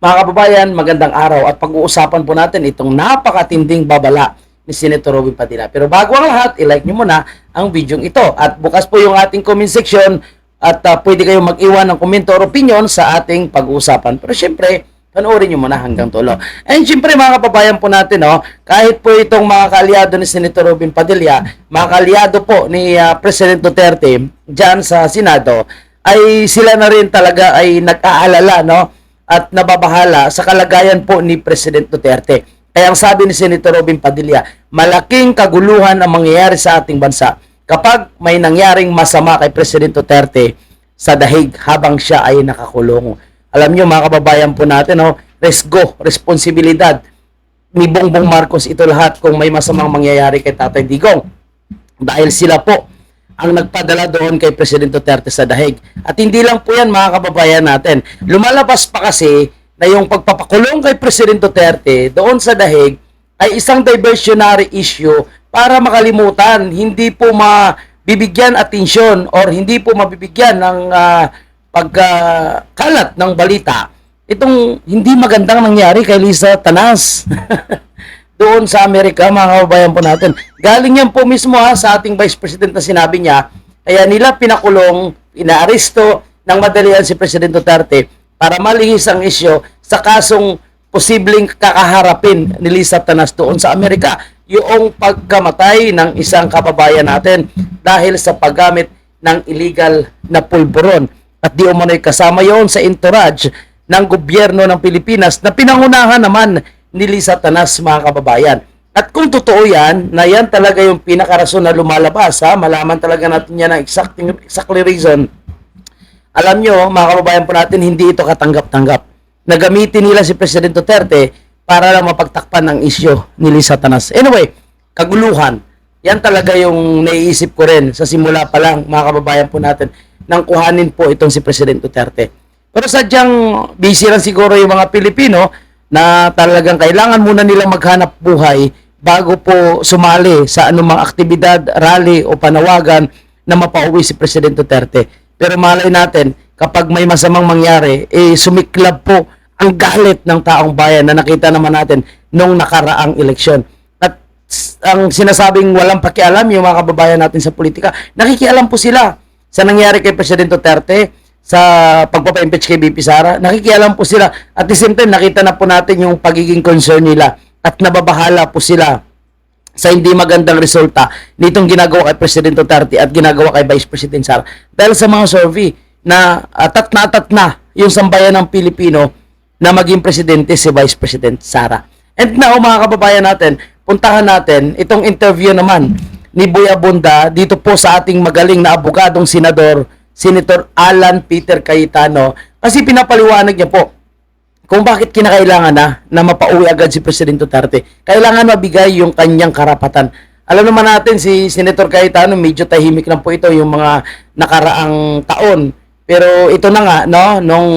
Mga kababayan, magandang araw at pag-uusapan po natin itong napakatinding babala ni Senator Robin Padilla. Pero bago ang lahat, i-like nyo muna ang video ito. At bukas po yung ating comment section at ah, pwede kayong mag-iwan ng komento or opinion sa ating pag-uusapan. Pero syempre, panoorin nyo muna hanggang tulo. And syempre mga kababayan po natin, no, kahit po itong mga kaalyado ni Senator Robin Padilla, mga kaalyado po ni ah, President Duterte dyan sa Senado, ay sila na rin talaga ay nag-aalala, no? At nababahala sa kalagayan po ni President Duterte. Kaya ang sabi ni Senator Robin Padilla, malaking kaguluhan ang mangyayari sa ating bansa kapag may nangyaring masama kay President Duterte sa dahig habang siya ay nakakulong. Alam niyo mga kababayan po natin, no? resgo, responsibilidad ni Bongbong Marcos ito lahat kung may masamang mangyayari kay Tatay Digong. Dahil sila po ang nagpadala doon kay President Duterte sa dahig. At hindi lang po yan mga kababayan natin. Lumalabas pa kasi na yung pagpapakulong kay President Duterte doon sa dahig ay isang diversionary issue para makalimutan, hindi po mabibigyan atensyon or hindi po mabibigyan ng ah, pagkakalat ng balita itong hindi magandang nangyari kay Lisa Tanas. doon sa Amerika, mga kababayan po natin. Galing yan po mismo ha, sa ating Vice President na sinabi niya, kaya nila pinakulong, inaaresto ng madalian si President Duterte para malihis ang isyo sa kasong posibleng kakaharapin ni Lisa Tanas doon sa Amerika. Yung pagkamatay ng isang kababayan natin dahil sa paggamit ng illegal na pulburon at di umano'y kasama yon sa entourage ng gobyerno ng Pilipinas na pinangunahan naman ni Lisa Tanas mga kababayan. At kung totoo yan, na yan talaga yung pinakarason na lumalabas, ha? malaman talaga natin yan ang exact, exactly reason. Alam nyo, mga kababayan po natin, hindi ito katanggap-tanggap. Nagamitin nila si President Duterte para lang mapagtakpan ng isyo ni Lisa. Anyway, kaguluhan. Yan talaga yung naiisip ko rin sa simula pa lang, mga kababayan po natin, nang kuhanin po itong si President Duterte. Pero sadyang busy lang siguro yung mga Pilipino na talagang kailangan muna nilang maghanap buhay bago po sumali sa anumang aktibidad, rally o panawagan na mapauwi si President Duterte. Pero malay natin, kapag may masamang mangyari, eh sumiklab po ang galit ng taong bayan na nakita naman natin nung nakaraang eleksyon. At ang sinasabing walang pakialam yung mga kababayan natin sa politika, nakikialam po sila sa nangyari kay President Duterte, sa pagpapa-impeach kay BP Sara, nakikialam po sila. At the same time, nakita na po natin yung pagiging concern nila at nababahala po sila sa hindi magandang resulta nitong ginagawa kay President Duterte at ginagawa kay Vice President Sara. Dahil sa mga survey na atat na atat na yung sambayan ng Pilipino na maging presidente si Vice President Sara. And now, mga kababayan natin, puntahan natin itong interview naman ni Boy Abunda dito po sa ating magaling na abogadong senador, Senator Alan Peter Cayetano, kasi pinapaliwanag niya po kung bakit kinakailangan na na mapauwi agad si President Duterte. Kailangan mabigay yung kanyang karapatan. Alam naman natin si Senator Cayetano, medyo tahimik lang po ito yung mga nakaraang taon. Pero ito na nga, no, nung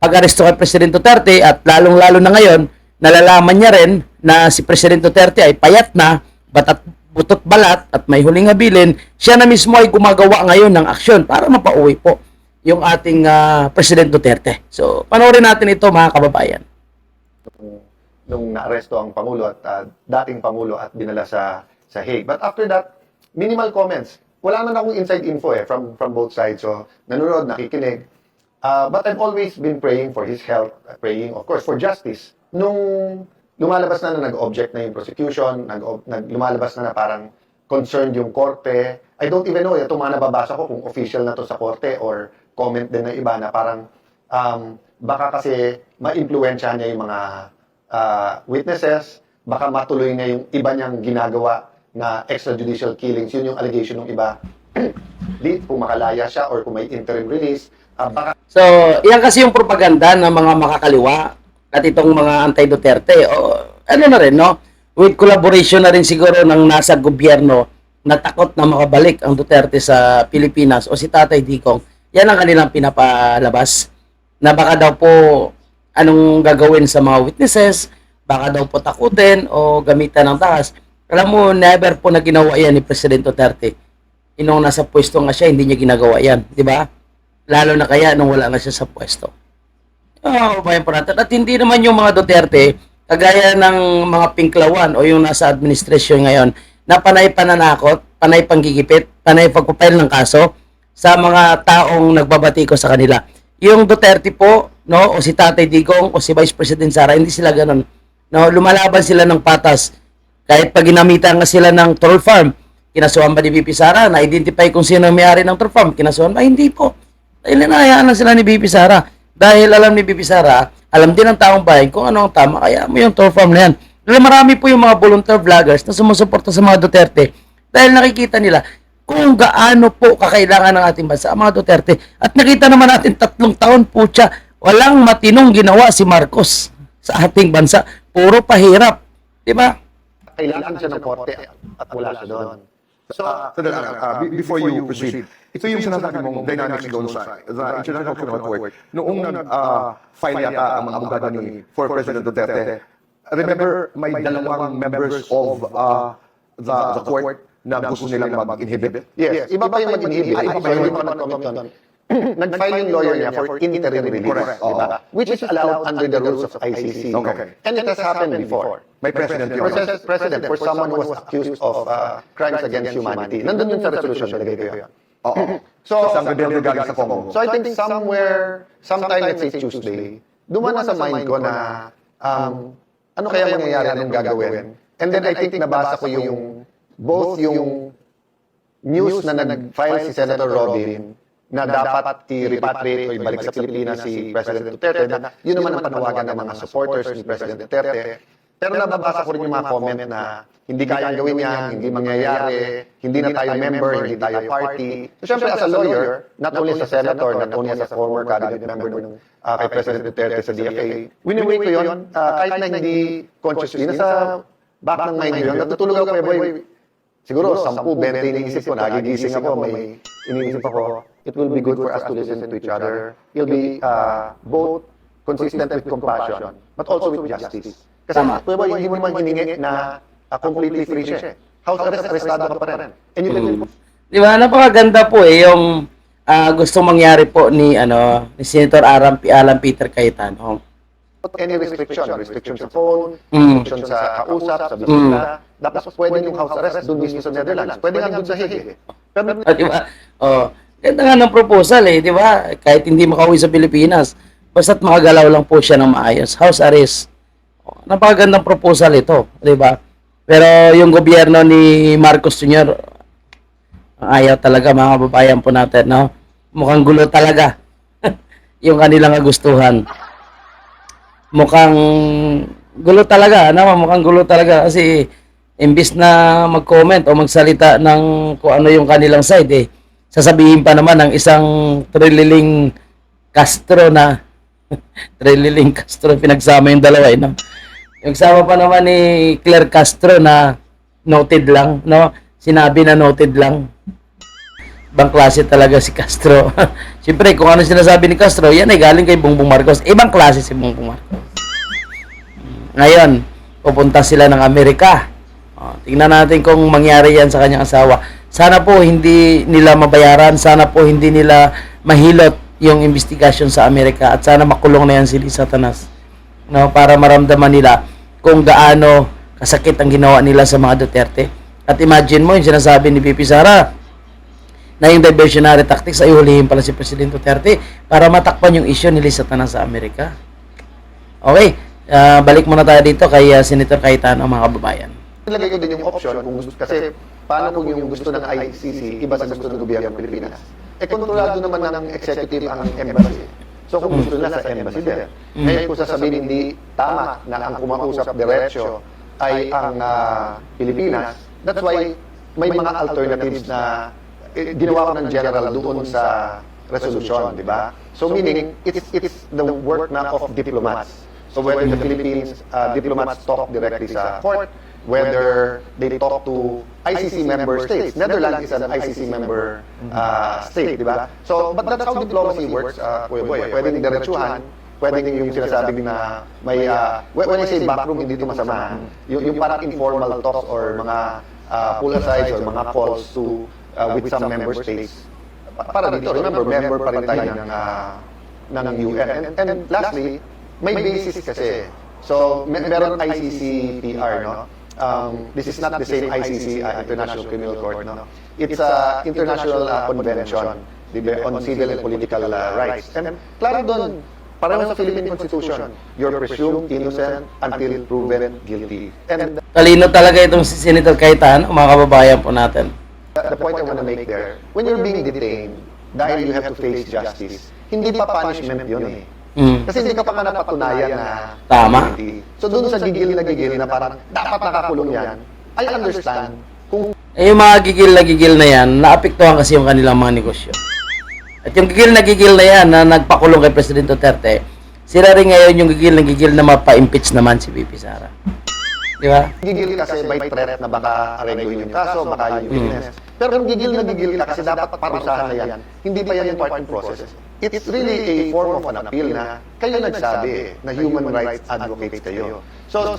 pag-aresto kay President Duterte at lalong-lalo na ngayon, nalalaman niya rin na si President Duterte ay payat na, batat butot balat at may huling habilin, siya na mismo ay gumagawa ngayon ng aksyon para mapauwi po yung ating ah, President Duterte. So, panoorin natin ito mga kababayan. nung naaresto ang Pangulo at ah, dating Pangulo at dinala sa sa Hague. But after that, minimal comments. Wala man akong inside info eh from from both sides. So, nanonood, nakikinig. Ah, but I've always been praying for his health, uh, praying of course for justice. Nung lumalabas na na nag-object na yung prosecution, nag, nag lumalabas na na parang concerned yung korte. I don't even know, ito mga nababasa ko kung official na to sa korte or comment din ng iba na parang um, baka kasi ma-impluensyahan niya yung mga uh, witnesses, baka matuloy na yung iba niyang ginagawa na extrajudicial killings. Yun yung allegation ng iba. Di, kung makalaya siya or kung may interim release, ah, baka So, yan kasi yung propaganda ng mga makakaliwa at itong mga anti-Duterte. O, ano na rin, no? With collaboration na rin siguro ng nasa gobyerno na takot na makabalik ang Duterte sa Pilipinas o si Tatay Digong. Yan ang kanilang pinapalabas na baka daw po anong gagawin sa mga witnesses, baka daw po takutin o gamitan ng takas. Alam mo, never po na ginawa yan ni President Duterte. Inong nasa pwesto nga siya, hindi niya ginagawa yan. Di ba? Lalo na kaya nung wala na siya sa pwesto. Mga kababayan po natin. At hindi naman yung mga Duterte, kagaya ng mga pinklawan o yung nasa administrasyon ngayon, na panay pananakot, panay panggigipit, panay pagpapail ng kaso sa mga taong nagbabati ko sa kanila. Yung Duterte po, no, o si Tatay Digong o si Vice President Sara, hindi sila ganun. No, lumalaban sila ng patas. Kahit pag ginamitan nga sila ng troll farm, kinasuhan ba ni BP Sara, na-identify kung sino may-ari ng troll farm, kinasuhan ba? Hindi po. Dahil nanayaan lang sila ni BP Sara. Dahil alam ni BP Sara, alam din ng taong bayan kung ano ang tama, kaya mo yung troll farm na yan. Dahil marami po yung mga volunteer vloggers na sumusuporta sa mga Duterte dahil nakikita nila kung gaano po kakailangan ng ating bansa ang mga Duterte. At nakita naman natin tatlong taon po siya, walang matinong ginawa si Marcos sa ating bansa. Puro pahirap. Di ba? Kailangan siya ng korte at wala siya doon. So, lang, ah, be- before you proceed, ito yung sinasabi mong dynamics doon sa the International Criminal Court. Noong nag-file yata ang mga abogado ni for President Duterte, remember, may dalawang members of ah, the, the court na gusto nilang mag-inhibit? Yes, iba pa yung mag-inhibit, iba pa yung mag-comment. Nag-file yung lawyer niya for interim release, Correct. di ba? Which is allowed under the rules of ICC. Okay. And it has happened before. May precedent yun. President, President, for someone who was accused of uh, crimes against humanity. Nandun yun sa resolution, nilagay ko yun. Oo. So, Isang rebelde galing sa Congo. So I think somewhere, sometime let's say Tuesday, duman na sa mind ko na um, ano kaya mangyayari anong gagawin. And then I think nabasa ko yung both yung news na nag-file si Senator Robin na dapat i-repatriate o ibalik sa Pilipinas si President Duterte na yun naman ang panawagan ng mga supporters ni President Duterte. Pero nababasa ko rin yung mga comment na hindi kayang gawin yan, hindi mangyayari, hindi na tayo member, hindi tayo party. So syempre as a lawyer, not only as a senator, not only as a former cabinet member ng uh, kay President Duterte sa DFA, winiway ko yun, uh, kahit na hindi consciously, nasa back ng mind yun, natutulog ako, eh, boy, siguro 10, 20 iniisip ko, nagigising ako, may iniisip ako, it will be good for us to listen to each other. It'll be uh, both consistent with compassion, but also with justice. Kasi. Kuya Boy, hindi mo naman hiningi na uh, completely free siya. eh. House arrest, arrestado ka pa rin. And you can Di ba? Napakaganda po eh yung ah, gusto mangyari po ni ano ni Senator Aram Alan Peter Cayetano. put any restriction, restriction sa phone, Mm. restriction sa kausap, sa bisita. Dapat pwede yung house arrest doon mismo sa Netherlands. Pwede nga doon sa Hague. eh. Pero di ba? Oh, ganda nga ng proposal eh, di ba? Kahit hindi makauwi sa Pilipinas, basta't makagalaw lang po siya ng maayos. House arrest. Napakagandang proposal ito, di ba? Pero yung gobyerno ni Marcos Jr., ayaw talaga mga kababayan po natin, no? Mukhang gulo talaga yung kanilang kagustuhan. Mukhang gulo talaga, ano? Mukhang gulo talaga kasi imbis na mag-comment o magsalita ng kung ano yung kanilang side eh, sasabihin pa naman ng isang trililing Castro na trililing Castro pinagsama yung dalawa eh, no? Yung sama pa naman ni Claire Castro na noted lang, no? Sinabi na noted lang. Ibang klase talaga si Castro. Siyempre, kung ano sinasabi ni Castro, yan ay galing kay Bongbong Marcos. Ibang klase si Bongbong Marcos. Ngayon, pupunta sila ng Amerika. O, tingnan natin kung mangyari yan sa kanyang asawa. Sana po hindi nila mabayaran, sana po hindi nila mahilot yung investigasyon sa Amerika at sana makulong na yan si Lisa Tanas. No, para maramdaman nila kung gaano kasakit ang ginawa nila sa mga Duterte. At imagine mo yung sinasabi ni Pipi Sara na yung diversionary tactics ay hulihin pala si President Duterte para matakpan yung issue ni Lisa Tanas sa Amerika. Okay, ah, balik muna tayo dito kay ah, Senator Cayetano mga kababayan. nilagay ko din yung option kung gusto, kasi paano kung yung gusto ng ICC iba sa gusto ng gobyerno ng Pilipinas. Eh, kontrolado naman ng executive ang embassy. So, kung gusto nila sa embassy din. Ngayon, kung sasabihin hindi tama na ang kumausap diretsyo ay ang ah, Pilipinas, that's why may mga alternatives na eh, ginawa ko ng general doon sa resolution, di ba? So, meaning, it's, it's the work na of diplomats. So whether the Philippines uh, diplomats talk directly sa court, whether they talk to ICC member states. Netherlands is an ICC member uh, state, di ba? So, but that's how diplomacy works, uh, Kuya Boy. Pwedeng diretsuhan, pwedeng yung sinasabi na may, uh, when when I say backroom, hindi ito masama. Yung, yung parang informal talks or mga uh, pull asides or mga calls to uh, with some member states. Pa- Para dito, remember, member pa rin tayo ng uh, ng UN. And, and lastly, may basis kasi. So, may, meron ICCPR, no? Um, this is not the same ICC, uh, International Criminal Court, no? It's a international uh, convention di ba, on civil and political uh, rights. And klaro doon, pareho sa Philippine Constitution, you're presumed innocent until proven guilty. And Talino talaga itong si Senator Cayetano, mga kababayan po natin. the point I want to make there, when you're being detained, dahil you have to face justice, hindi pa punishment yun eh. Mm. Kasi hindi ka pa nga napatunayan na Tama. guilty. So doon sa gigil na gigil na parang dapat nakakulong yan, I understand kung Eh, yung mga gigil na gigil na yan, naapektuhan kasi yung kanilang mga negosyo. At yung gigil na gigil na yan na nagpakulong kay President Duterte, sila rin ngayon yung gigil na gigil na mapa-impeach naman si VP Sara. Di ba? gigil kasi by threat na baka aregluhin yung kaso, baka yung witness. Pero kung gigil na gigil ka kasi dapat parusahan na yan, hindi pa yan yung part ng process. It's really a form of an appeal na kayo nagsabi na human rights advocates kayo. So,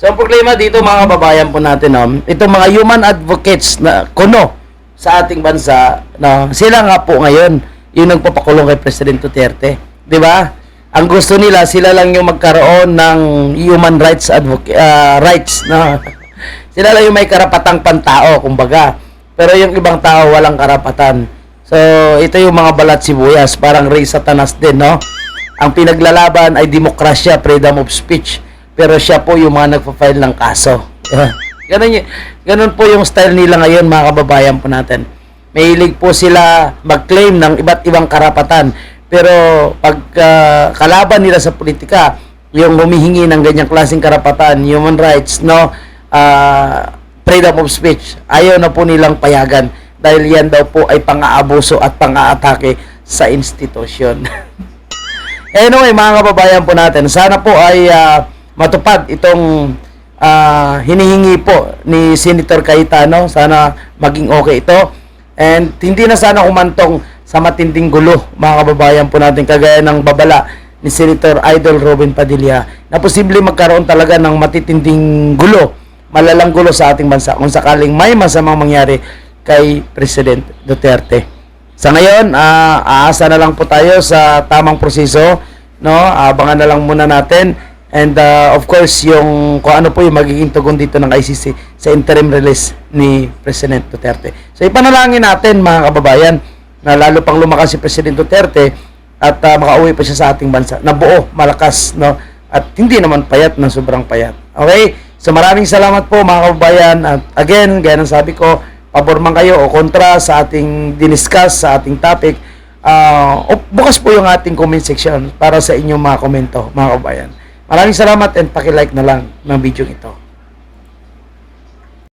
So, ang problema dito mga kababayan po natin, no, itong mga human advocates na kuno sa ating bansa, no, sila nga po ngayon yung nagpapakulong kay President Duterte. Di ba? Ang gusto nila, sila lang yung magkaroon ng human rights advocate, rights. No? sila lang yung may karapatang pantao, kumbaga. Pero yung ibang tao, walang karapatan. So, ito yung mga balat sibuyas, parang Ray Satanas din, no? Ang pinaglalaban ay demokrasya, freedom of speech. Pero siya po yung mga nagpa-file ng kaso. ganun, ganun po yung style nila ngayon, mga kababayan po natin. Mahilig po sila mag-claim ng iba't ibang karapatan. Pero pag ah, kalaban nila sa politika, yung humihingi ng ganyang klaseng karapatan, human rights, no, ah, freedom of speech, ayaw na po nilang payagan dahil yan daw po ay pang-aabuso at pang-aatake sa institusyon. Anyway, mga kababayan po natin, sana po ay ah, matupad itong ah, hinihingi po ni Senator Cayetano. Sana maging okay ito. And hindi na sana umantong sa matinding gulo, mga kababayan po natin, kagaya ng babala ni Senator Idol Robin Padilla, na posible magkaroon talaga ng matitinding gulo, malalang gulo sa ating bansa kung sakaling may masamang mangyari kay President Duterte. Sa ngayon, ah, aasa na lang po tayo sa tamang proseso, no? Abangan na lang muna natin. And ah, of course, yung kung ano po yung magiging tugon dito ng ICC sa interim release ni President Duterte. So ipanalangin natin mga kababayan na lalo pang lumakas si President Duterte at ah, makauwi pa siya sa ating bansa na buo, malakas, no? At hindi naman payat na sobrang payat. Okay? So maraming salamat po mga kababayan. At again, gaya ng sabi ko, pabor man kayo o kontra sa ating diniscuss, sa ating topic, o- bukas po yung ating comment section para sa inyong mga komento, mga kabayan. Maraming salamat and paki-like na lang ng video ito.